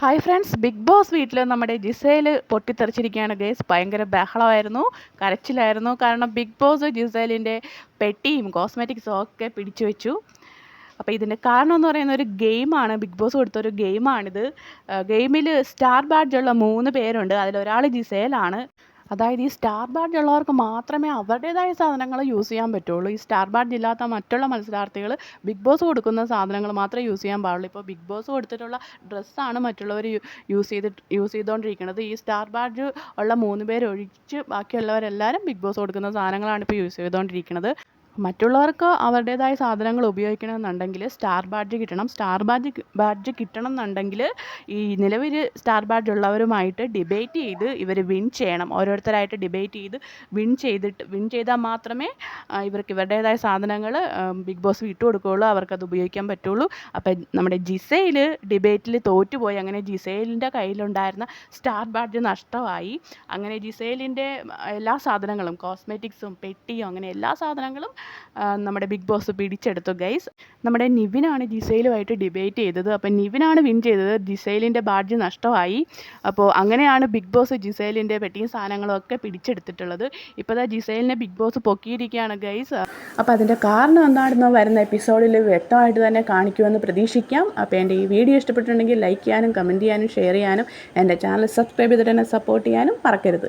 Hi friends big boss വീട്ടിൽ നമ്മുടെ ജിസയിൽ പൊട്ടിത്തെറിച്ചിരിക്കുകയാണ് guys ഭയങ്കര ബഹളമായിരുന്നു കരച്ചിലായിരുന്നു. കാരണം ബിഗ് ബോസ് ജിസേലിന്റെ പെട്ടിയും കോസ്മെറ്റിക്സും ഒക്കെ പിടിച്ചു വെച്ചു. അപ്പോൾ ഇതിന്റെ കാരണം എന്ന് പറയുന്ന ഒരു ഗെയിമാണ് ബിഗ് ബോസ് കൊടുത്ത ഒരു ഗെയിമാണിത് ഗെയിമിൽ സ്റ്റാർ ബാഡ്ജുള്ള മൂന്ന് പേരുണ്ട്. അതിലൊരാൾ ജിസേലാണ്. അതായത് ഈ സ്റ്റാർ ബാഡ്ജ് ഉള്ളവർക്ക് മാത്രമേ അവരുടേതായ സാധനങ്ങൾ യൂസ് ചെയ്യാൻ പറ്റുള്ളൂ. ഈ സ്റ്റാർ ബാഡ്ജ് ഇല്ലാത്ത മറ്റുള്ള മത്സരാർത്ഥികൾ ബിഗ് ബോസ് കൊടുക്കുന്ന സാധനങ്ങൾ മാത്രമേ യൂസ് ചെയ്യാൻ പാടുള്ളൂ. ഇപ്പോൾ ബിഗ് ബോസ് കൊടുത്തിട്ടുള്ള ഡ്രസ്സാണ് മറ്റുള്ളവർ യൂസ് ചെയ്തിട്ട് യൂസ് ചെയ്തുകൊണ്ടിരിക്കുന്നത് ഈ സ്റ്റാർ ബാഡ്ജ് ഉള്ള മൂന്ന് പേരൊഴിച്ച് ബാക്കിയുള്ളവരെല്ലാവരും ബിഗ് ബോസ് കൊടുക്കുന്ന സാധനങ്ങളാണ് ഇപ്പോൾ യൂസ് ചെയ്തുകൊണ്ടിരിക്കുന്നത് മറ്റുള്ളവർക്ക് അവരുടേതായ സാധനങ്ങൾ ഉപയോഗിക്കണമെന്നുണ്ടെങ്കിൽ സ്റ്റാർ ബാഡ്ജ് കിട്ടണം. സ്റ്റാർ ബാഡ്ജ് ബാഡ്ജ് കിട്ടണം എന്നുണ്ടെങ്കിൽ ഈ നിലവിൽ സ്റ്റാർ ബാഡ്ജ് ഉള്ളവരുമായിട്ട് ഡിബേറ്റ് ചെയ്ത് ഇവർ വിൻ ചെയ്യണം. ഓരോരുത്തരായിട്ട് ഡിബേറ്റ് ചെയ്ത് വിൻ ചെയ്തിട്ട് വിൻ ചെയ്താൽ മാത്രമേ ഇവർക്ക് ഇവരുടേതായ സാധനങ്ങൾ ബിഗ് ബോസ് വിട്ടു കൊടുക്കുകയുള്ളൂ അവർക്കത് ഉപയോഗിക്കാൻ പറ്റുള്ളൂ. അപ്പം നമ്മുടെ ജിസയിൽ ഡിബേറ്റിൽ തോറ്റുപോയി. അങ്ങനെ ജിസേലിന്റെ കയ്യിലുണ്ടായിരുന്ന സ്റ്റാർ ബാഡ്ജ് നഷ്ടമായി. അങ്ങനെ ജിസേലിന്റെ എല്ലാ സാധനങ്ങളും കോസ്മെറ്റിക്സും പെട്ടിയും അങ്ങനെ എല്ലാ സാധനങ്ങളും നമ്മുടെ ബിഗ് ബോസ് പിടിച്ചെടുത്തു ഗൈസ് നമ്മുടെ നിവിനാണ് ജിസൈലുമായിട്ട് ഡിബേറ്റ് ചെയ്തത്. അപ്പം നിവിനാണ് വിൻ ചെയ്തത്. ജിസൈലിന്റെ ബാഡ്ജ് നഷ്ടമായി. അപ്പോൾ അങ്ങനെയാണ് ബിഗ് ബോസ് ജിസൈലിന്റെ പെട്ടിയും സാധനങ്ങളൊക്കെ പിടിച്ചെടുത്തിട്ടുള്ളത്. ഇപ്പോൾ ദാ ജിസൈലിനെ ബിഗ് ബോസ് പൊക്കിയിരിക്കുകയാണ് ഗൈസ് അപ്പോൾ അതിന്റെ കാരണം എന്താണെന്ന് വരുന്ന എപ്പിസോഡിൽ വ്യക്തമായിട്ട് തന്നെ കാണിക്കുമെന്ന് പ്രതീക്ഷിക്കാം. അപ്പോൾ എന്റെ ഈ വീഡിയോ ഇഷ്ടപ്പെട്ടിട്ടുണ്ടെങ്കിൽ ലൈക്ക് ചെയ്യാനും കമന്റ് ചെയ്യാനും ഷെയർ ചെയ്യാനും എന്റെ ചാനൽ സബ്സ്ക്രൈബ് ചെയ്തിട്ട് തന്നെ സപ്പോർട്ട് ചെയ്യാനും മറക്കരുത്.